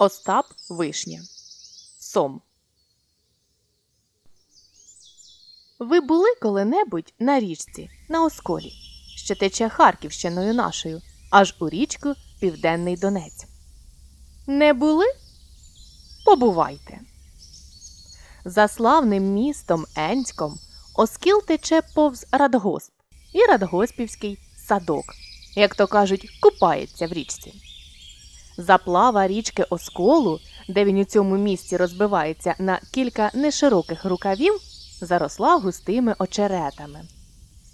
Остап Вишня. Сом. Ви були коли-небудь на річці на Осколі, що тече Харківщиною нашою, аж у річку Південний Донець. Не були? Побувайте. За славним містом Енськом Оскіл тече повз Радгосп і Радгоспівський садок, як то кажуть, купається в річці. Заплава річки Осколу, де він у цьому місці розбивається на кілька нешироких рукавів, заросла густими очеретами,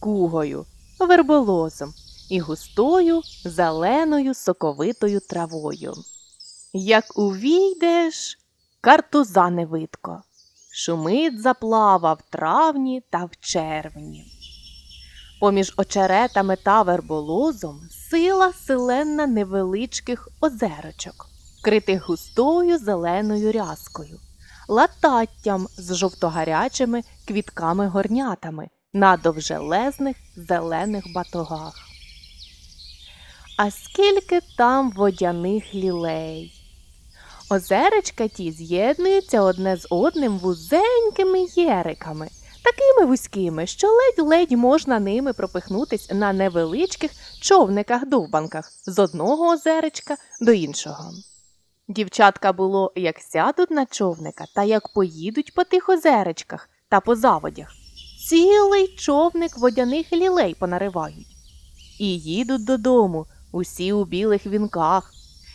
кугою, верболозом і густою зеленою соковитою травою. Як увійдеш, картуза не видко, шумить заплава в травні та в червні. Поміж очеретами та верболозом сила селена невеличких озерочок, вкритих густою зеленою рязкою, лататтям з жовтогарячими квітками-горнятами на довжелезних зелених батогах. А скільки там водяних лілей! Озеречка ті з'єднуються одне з одним вузенькими єриками, такими вузькими, що ледь-ледь можна ними пропихнутись на невеличких човниках-довбанках з одного озеречка до іншого. Дівчатка було, як сядуть на човника та як поїдуть по тих озеречках та по заводях. Цілий човник водяних лілей понаривають. І їдуть додому, усі у білих вінках.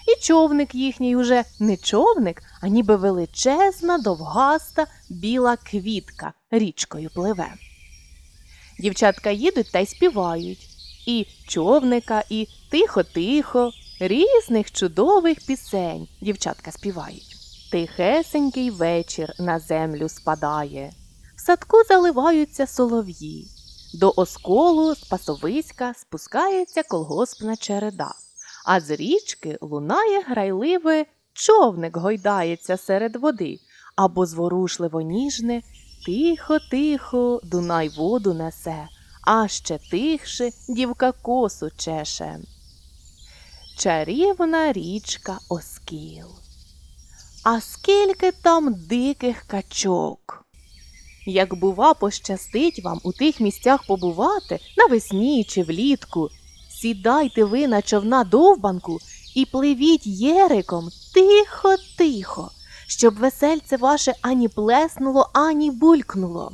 І човник їхній уже не човник, ніби величезна, довгаста, біла квітка річкою пливе. Дівчатка їдуть та й співають. І човника, і тихо-тихо, різних чудових пісень дівчатка співають. Тихесенький вечір на землю спадає, в садку заливаються солов'ї. До осколу з пасовиська спускається колгоспна череда, а з річки лунає грайливе човник гойдається серед води, або зворушливо ніжне тихо-тихо Дунай воду несе, а ще тихше дівка косу чеше. Чарівна річка Оскіл. А скільки там диких качок. Як, бува, пощастить вам у тих місцях побувати навесні чи влітку, сідайте ви на човна довбанку і пливіть єриком тихо-тихо, щоб весельце ваше ані плеснуло, ані булькнуло.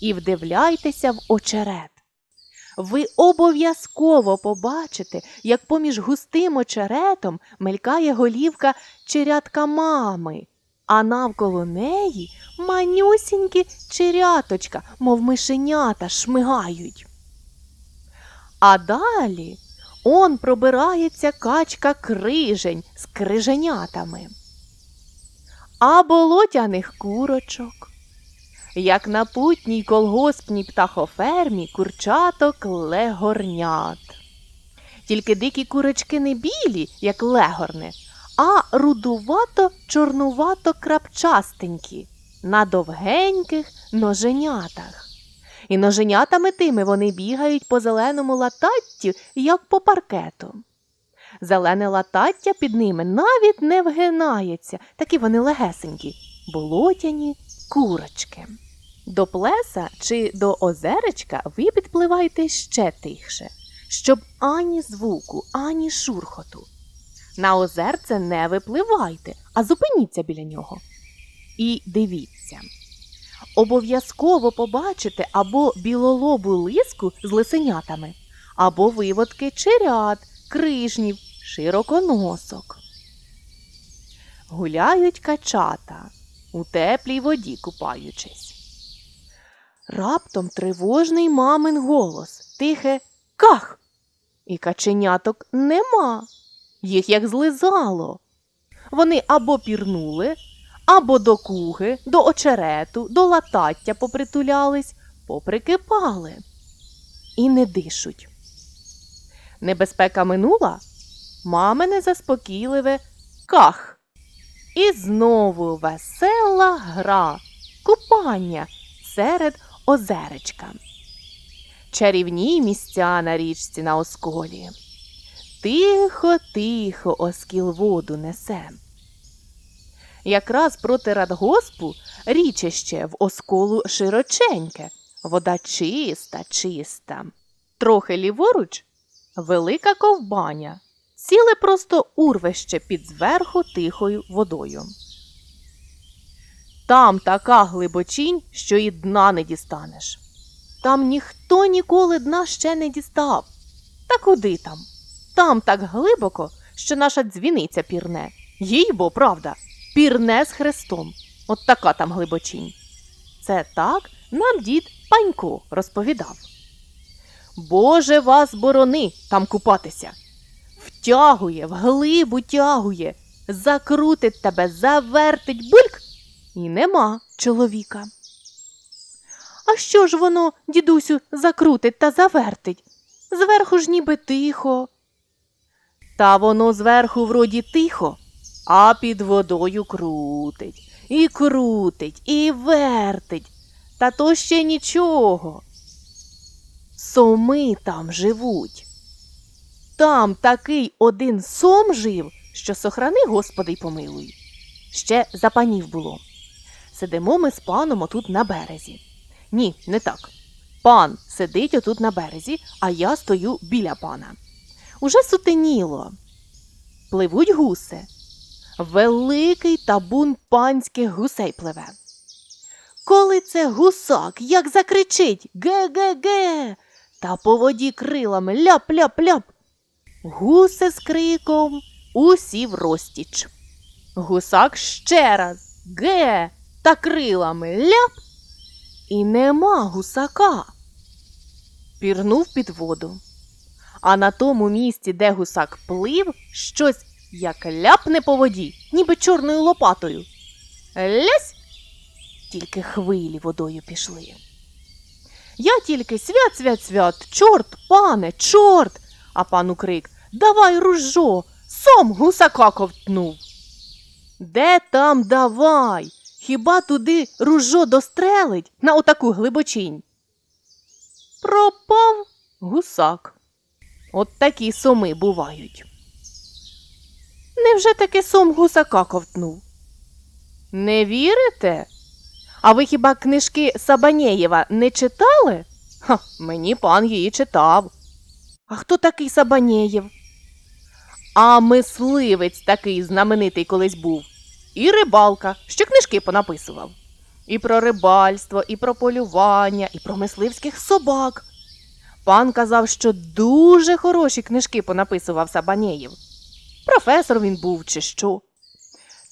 І вдивляйтеся в очерет. Ви обов'язково побачите, як поміж густим очеретом мелькає голівка черятка мами, а навколо неї манюсінькі черяточка, мов мишенята, шмигають. А далі он пробирається качка крижень з криженятами, а болотяних курочок. Як на путній колгоспній птахофермі курчаток легорнят. Тільки дикі курочки не білі, як легорни, а рудувато чорнувато крапчастенькі, на довгеньких ноженятах. І ноженятами тими вони бігають по зеленому лататті, як по паркету. Зелене латаття під ними навіть не вгинається, такі вони легесенькі, болотяні курочки. До плеса чи до озеречка ви підпливайте ще тихше, щоб ані звуку, ані шурхоту. На озерце не випливайте, а зупиніться біля нього. І дивіться. Обов'язково побачите або білолобу лиску з лисенятами, або виводки черят, крижнів, широконосок. Гуляють качата, у теплій воді купаючись. Раптом тривожний мамин голос, тихе ках. І каченяток нема, їх як злизало. Вони або пірнули, або до куги, до очерету, до латаття попритулялись, поприкипали і не дишуть. Небезпека минула, мамине заспокійливе ках. І знову весела гра, купання серед озеречка. Чарівні місця на річці на осколі. Тихо, тихо оскіл воду несе. Якраз проти радгоспу річище в осколу широченьке, вода чиста, чиста. Трохи ліворуч велика ковбаня, ціле просто урвище під зверху тихою водою. Там така глибочінь, що і дна не дістанеш. Там ніхто ніколи дна ще не дістав. Та куди там? Там так глибоко, що наша дзвіниця пірне. Їй бо, правда, пірне з хрестом. От така там глибочінь. Це так нам дід Панько розповідав. Боже вас борони там купатися. Втягує, вглибу тягує, закрутить тебе, завертить бульк, і нема чоловіка. А що ж воно, дідусю, закрутить та завертить? Зверху ж ніби тихо. Та воно зверху вроді тихо, а під водою крутить, і крутить, і вертить. Та то ще нічого. Соми там живуть. Там такий один сом жив, що сохрани, Господи, й помилуй. Ще за панів було. Сидимо ми з паном отут на березі. Ні, не так. Пан сидить отут на березі, а я стою біля пана. Уже сутеніло. Пливуть гуси. Великий табун панських гусей пливе. Коли це гусак, як закричить ге-ге-ге, та по воді крилами ляп-ляп-ляп. Гуси з криком усі в розтіч. Гусак ще раз ге та крилами ляп. І нема гусака. Пірнув під воду. А на тому місці, де гусак плив, щось як ляпне по воді, ніби чорною лопатою. Лясь! Тільки хвилі водою пішли. Я тільки свят, свят, свят, чорт, пане, чорт. А пану крик Давай ружо, сом гусака ковтнув. Де там давай? Хіба туди ружо дострелить на отаку глибочинь? Пропав гусак. От такі соми бувають. Невже таки сом гусака ковтнув? Не вірите? А ви хіба книжки Сабанєєва не читали? Ха, мені пан її читав. А хто такий Сабанєєв? А мисливець такий знаменитий колись був. І рибалка, що книжки понаписував. І про рибальство, і про полювання, і про мисливських собак. Пан казав, що дуже хороші книжки понаписував Сабанєєв. Професор він був чи що.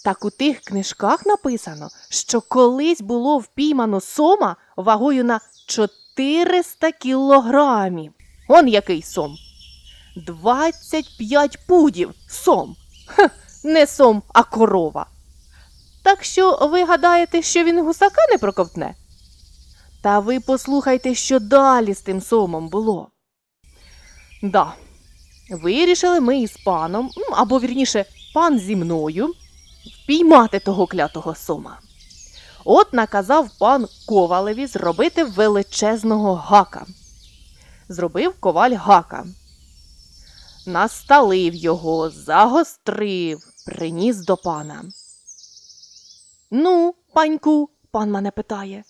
Так у тих книжках написано, що колись було впіймано сома вагою на 400 кілограмів. Он який сом. 25 пудів сом. Хе, не сом, а корова. Так що ви гадаєте, що він гусака не проковтне? Та ви послухайте, що далі з тим сомом було. Да, вирішили ми із паном, або вірніше, пан зі мною, впіймати того клятого сома. От наказав пан Ковалеві зробити величезного гака. Зробив коваль гака. Насталив його, загострив, приніс до пана. Ну, паньку, пан мене питає,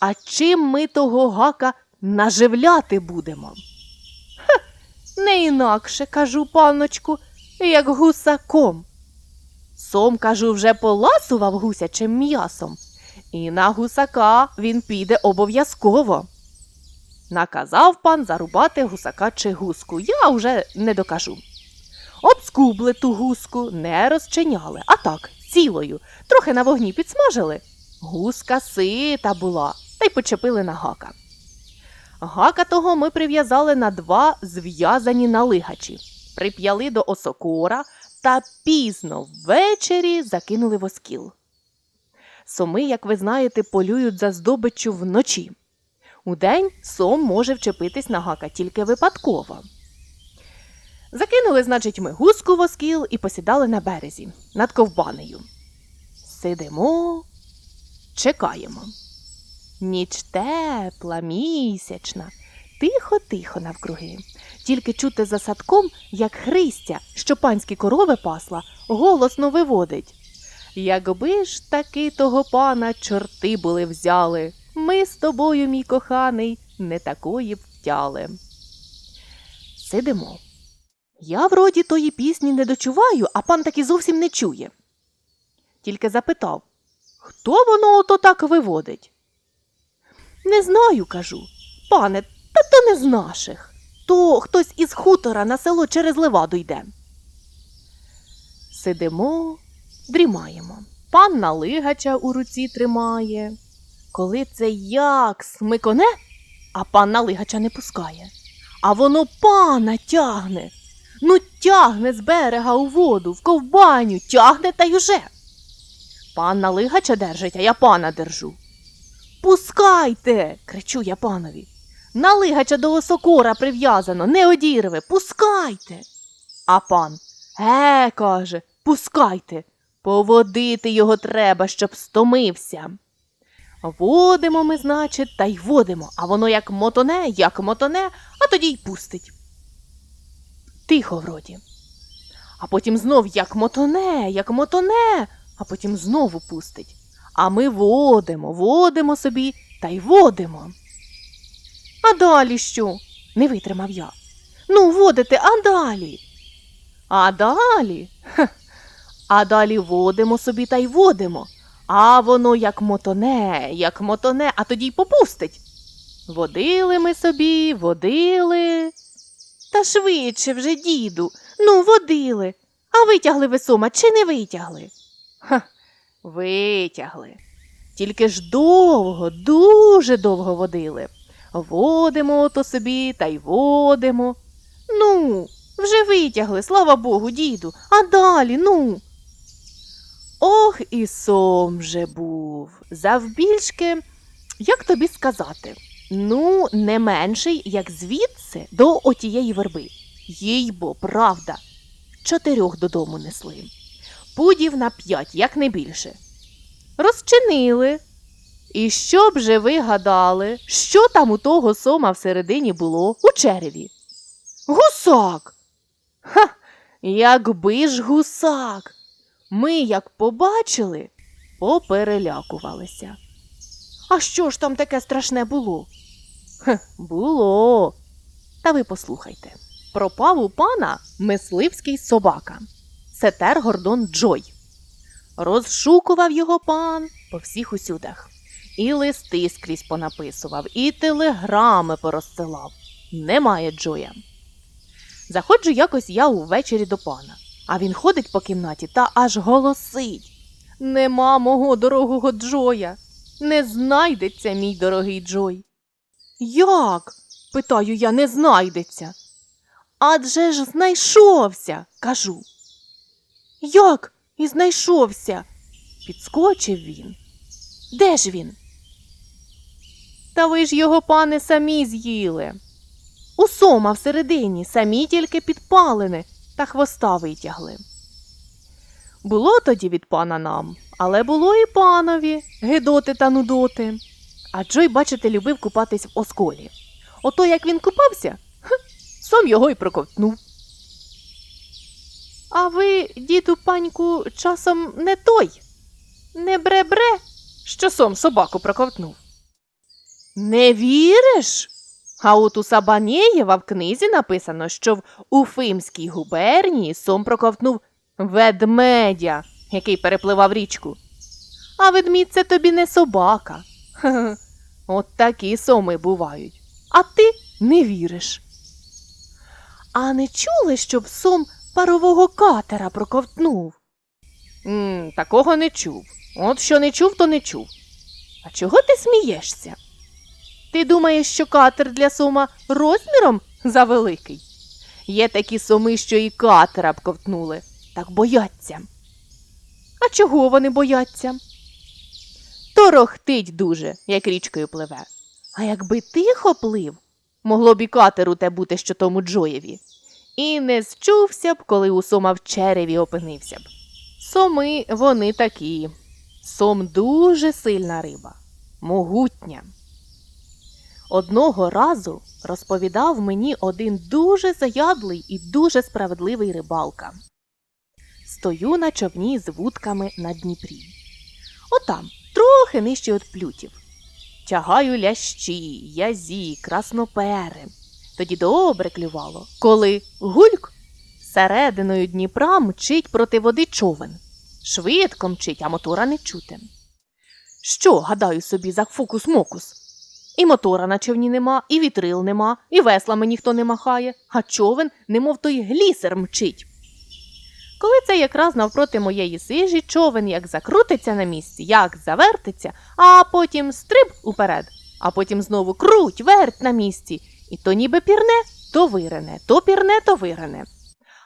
а чим ми того гака наживляти будемо? Не інакше, кажу паночку, як гусаком. Сом, кажу, вже поласував гусячим м'ясом, і на гусака він піде обов'язково. Наказав пан зарубати гусака чи гуску, я вже не докажу. Обскубли ту гуску, не розчиняли, а так, цілою, трохи на вогні підсмажили. Гуска сита була, та й почепили на гака. Гака того ми прив'язали на два зв'язані налигачі, прип'яли до осокора та пізно ввечері закинули в оскіл. Соми, як ви знаєте, полюють за здобиччю вночі. Удень сом може вчепитись на гака тільки випадково. Закинули, значить, ми гуску в і посідали на березі над ковбанею. Сидимо, чекаємо. Ніч тепла, місячна, тихо-тихо навкруги. Тільки чути за садком, як Христя, що панські корови пасла, голосно виводить. Якби ж таки того пана чорти були взяли, ми з тобою, мій коханий, не такої б втяли. Сидимо. Я вроді тої пісні не дочуваю, а пан таки зовсім не чує. Тільки запитав, хто воно ото так виводить? Не знаю, кажу. Пане, та то не з наших. То хтось із хутора на село через леваду йде. Сидимо, дрімаємо. Пан налигача у руці тримає. Коли це як смиконе, а пан налигача не пускає. А воно пана тягне. Ну, тягне з берега у воду, в ковбаню, тягне та й уже. Пан налигача держить, а я пана держу. Пускайте. кричу я панові. Налигача до осокора прив'язано, не одірве, пускайте. А пан Е, каже, пускайте. Поводити його треба, щоб стомився. Водимо ми, значить, та й водимо, а воно як мотоне, як мотоне, а тоді й пустить. Тихо вроді. А потім знов як мотоне, як мотоне, а потім знову пустить. А ми водимо, водимо собі та й водимо. А далі що? не витримав я. Ну, водите, а далі. А далі? Хе. А далі водимо собі та й водимо. А воно як мотоне, як мотоне, а тоді й попустить. Водили ми собі, водили. Та швидше вже, діду, ну, водили. А витягли ви сома чи не витягли? Ха, витягли. Тільки ж довго, дуже довго водили. Водимо ото собі та й водимо. Ну, вже витягли, слава Богу, діду, а далі, ну. Ох, і сом же був. Завбільшки, як тобі сказати, ну, не менший, як звідси до отієї верби. Їй бо, правда, чотирьох додому несли. Пудів на п'ять, як не більше. Розчинили. І що б же ви гадали, що там у того сома всередині було у череві? Гусак. Ха, якби ж гусак. Ми, як побачили, поперелякувалися. А що ж там таке страшне було? Хе, було. Та ви послухайте. Пропав у пана мисливський собака. Сетер Гордон Джой. Розшукував його пан по всіх усюдах. І листи скрізь понаписував, і телеграми порозсилав. Немає Джоя. Заходжу якось я увечері до пана, а він ходить по кімнаті та аж голосить. Нема мого дорогого Джоя. Не знайдеться мій дорогий Джой. Як? питаю я, не знайдеться. Адже ж знайшовся, кажу. Як і знайшовся? Підскочив він. Де ж він? Та ви ж його, пане, самі з'їли. У сома всередині, самі тільки підпалини та хвоста витягли. Було тоді від пана нам, але було і панові гидоти та нудоти. А Джой, бачите, любив купатись в осколі. Ото як він купався, хм, сом його й проковтнув. А ви, діду паньку, часом не той, не бре-бре, що сом собаку проковтнув. Не віриш? А от у Сабанєєва в книзі написано, що в Уфимській губернії сом проковтнув ведмедя, який перепливав річку. А ведмідь це тобі не собака. Хе-хе. От такі соми бувають. А ти не віриш. А не чули, щоб сом парового катера проковтнув? м такого не чув. От що не чув, то не чув. А чого ти смієшся? Ти думаєш, що катер для сома розміром завеликий? Є такі соми, що і катера б ковтнули, так бояться. А чого вони бояться? Торохтить дуже, як річкою пливе. А якби тихо плив, могло б і катеру те бути, що тому Джоєві. І не зчувся б, коли у сома в череві опинився б. Соми вони такі. Сом дуже сильна риба, могутня. Одного разу розповідав мені один дуже заядлий і дуже справедливий рибалка. стою на човні з вудками на Дніпрі. Отам, трохи нижче від плютів. Тягаю лящі, язі, краснопери. Тоді добре клювало, коли гульк серединою Дніпра мчить проти води човен. Швидко мчить, а мотора не чути. Що, гадаю собі, за фокус-мокус? І мотора на човні нема, і вітрил нема, і веслами ніхто не махає, а човен, немов той глісер мчить. Коли це якраз навпроти моєї сижі, човен як закрутиться на місці, як завертиться, а потім стриб уперед, а потім знову круть, верть на місці, і то ніби пірне, то вирене, то пірне, то вирене.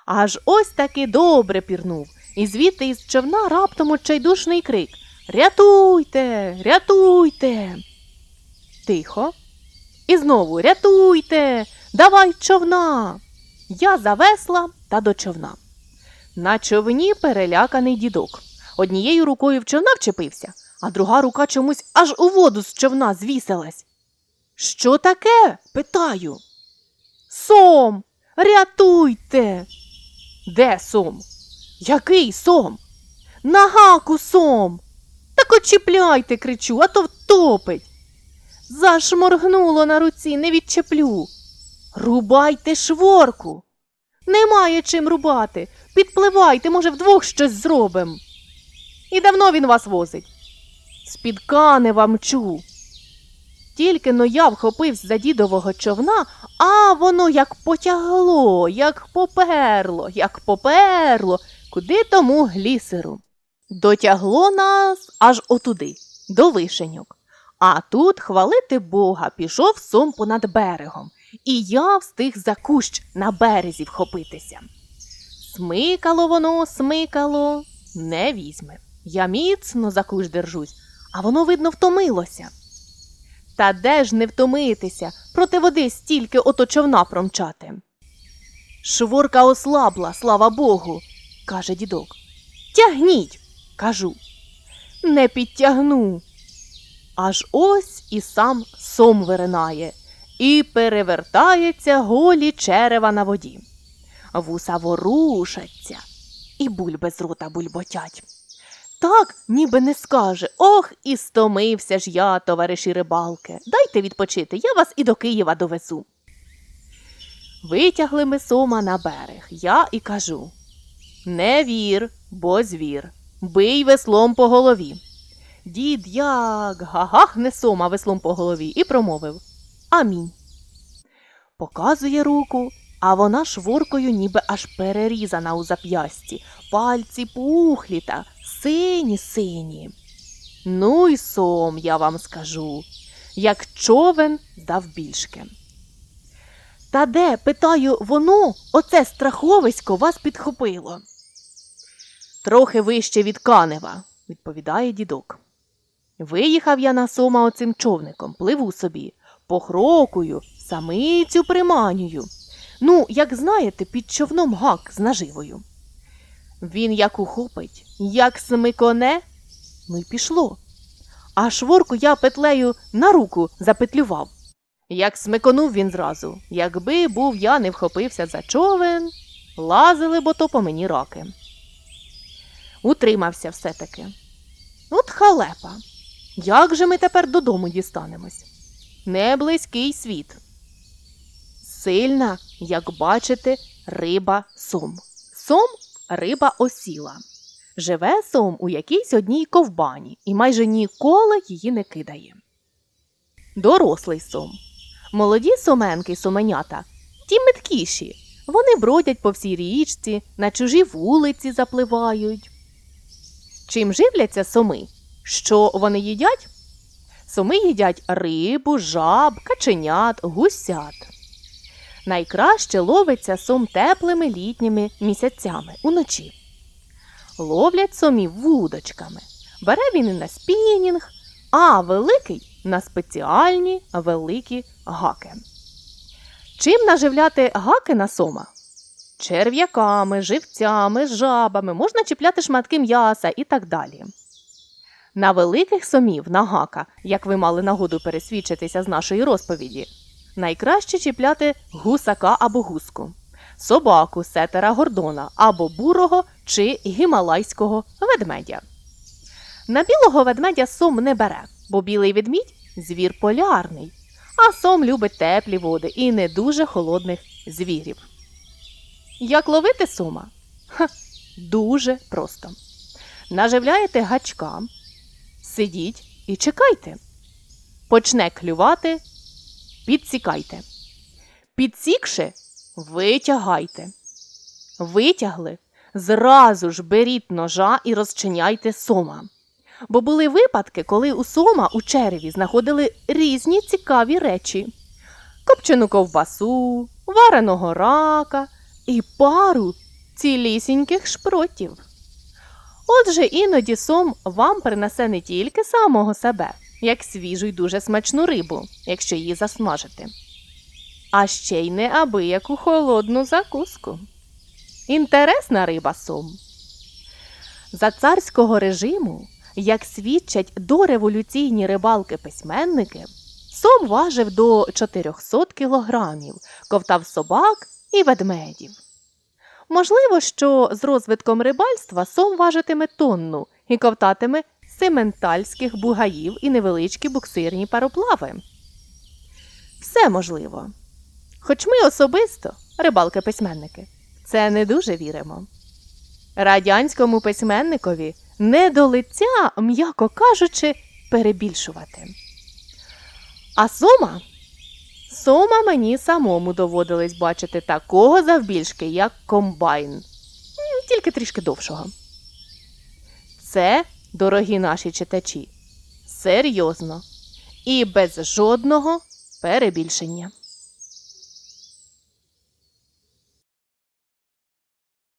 Аж ось таки добре пірнув, і звідти із човна раптом отчайдушний крик Рятуйте, рятуйте. Тихо. І знову рятуйте, давай човна. Я завесла та до човна. На човні переляканий дідок. Однією рукою в човна вчепився, а друга рука чомусь аж у воду з човна звісилась. Що таке? питаю. Сом, рятуйте. Де сом? Який сом? На гаку сом. Так очіпляйте, кричу, а то втопить. Зашморгнуло на руці, не відчеплю. Рубайте шворку. Немає чим рубати. Підпливайте, може, вдвох щось зробим. І давно він вас возить. З-під канева мчу. Тільки но я вхопився за дідового човна, а воно як потягло, як поперло, як поперло, куди тому глісеру. Дотягло нас аж отуди, до вишеньок. А тут, хвалити Бога, пішов сом понад берегом, і я встиг за кущ на березі вхопитися. Смикало воно, смикало, не візьме. Я міцно за кущ держусь, а воно, видно, втомилося. Та де ж не втомитися, проти води стільки ото човна промчати. Шворка ослабла, слава Богу, каже дідок. Тягніть, кажу. Не підтягну. Аж ось і сам сом виринає, і перевертається голі черева на воді. Вуса ворушаться, і бульби з рота бульботять. Так, ніби не скаже. Ох, і стомився ж я, товариші рибалки. Дайте відпочити, я вас і до Києва довезу. Витягли ми сома на берег, я і кажу Не вір, бо звір, бий веслом по голові. Дід як гагахне сома веслом по голові і промовив Амінь. Показує руку, а вона шворкою ніби аж перерізана у зап'ясті, пальці пухлі та сині сині. Ну й сом, я вам скажу, як човен завбільшки. Та де, питаю, воно, оце страховисько вас підхопило? Трохи вище від Канева, відповідає дідок. Виїхав я на сома оцим човником, пливу собі, похрокую, самицю приманюю. Ну, як знаєте, під човном гак з наживою. Він як ухопить, як смиконе, ну й пішло. А шворку я петлею на руку запетлював. Як смиконув він зразу, якби був я не вхопився за човен, лазили бо то по мені раки. Утримався все-таки. От халепа. Як же ми тепер додому дістанемось? Не близький світ. Сильна, як бачите, риба сом. Сом риба осіла. Живе сом у якійсь одній ковбані і майже ніколи її не кидає. Дорослий сом. Молоді соменки й соменята, ті меткіші. Вони бродять по всій річці, на чужі вулиці запливають. Чим живляться соми? Що вони їдять? Соми їдять рибу, жаб, каченят, гусят. Найкраще ловиться сом теплими літніми місяцями уночі. Ловлять сомів вудочками. Бере він і на спінінг, а великий на спеціальні великі гаки. Чим наживляти гаки на сома? Черв'яками, живцями, жабами, можна чіпляти шматки м'яса і так далі. На великих сомів на гака, як ви мали нагоду пересвідчитися з нашої розповіді, найкраще чіпляти гусака або гуску, собаку, сетера гордона або бурого чи гімалайського ведмедя. На білого ведмедя сом не бере, бо білий ведмідь звір полярний, а сом любить теплі води і не дуже холодних звірів. Як ловити сома? Ха, дуже просто. Наживляєте гачка, сидіть і чекайте. Почне клювати, підсікайте. Підсікши, витягайте. Витягли, зразу ж беріть ножа і розчиняйте сома. Бо були випадки, коли у сома у череві знаходили різні цікаві речі: копчену ковбасу, вареного рака і пару цілісіньких шпротів. Отже, іноді сом вам принесе не тільки самого себе, як свіжу й дуже смачну рибу, якщо її засмажити, а ще й неабияку холодну закуску. Інтересна риба сом. За царського режиму, як свідчать дореволюційні рибалки-письменники, сом важив до 400 кілограмів, ковтав собак і ведмедів. Можливо, що з розвитком рибальства сом важитиме тонну і ковтатиме сементальських бугаїв і невеличкі буксирні пароплави. Все можливо. Хоч ми особисто, рибалки-письменники, це не дуже віримо. Радянському письменникові не до лиця, м'яко кажучи, перебільшувати. А сома? Сома мені самому доводилось бачити такого завбільшки, як комбайн, тільки трішки довшого. Це, дорогі наші читачі, серйозно і без жодного перебільшення.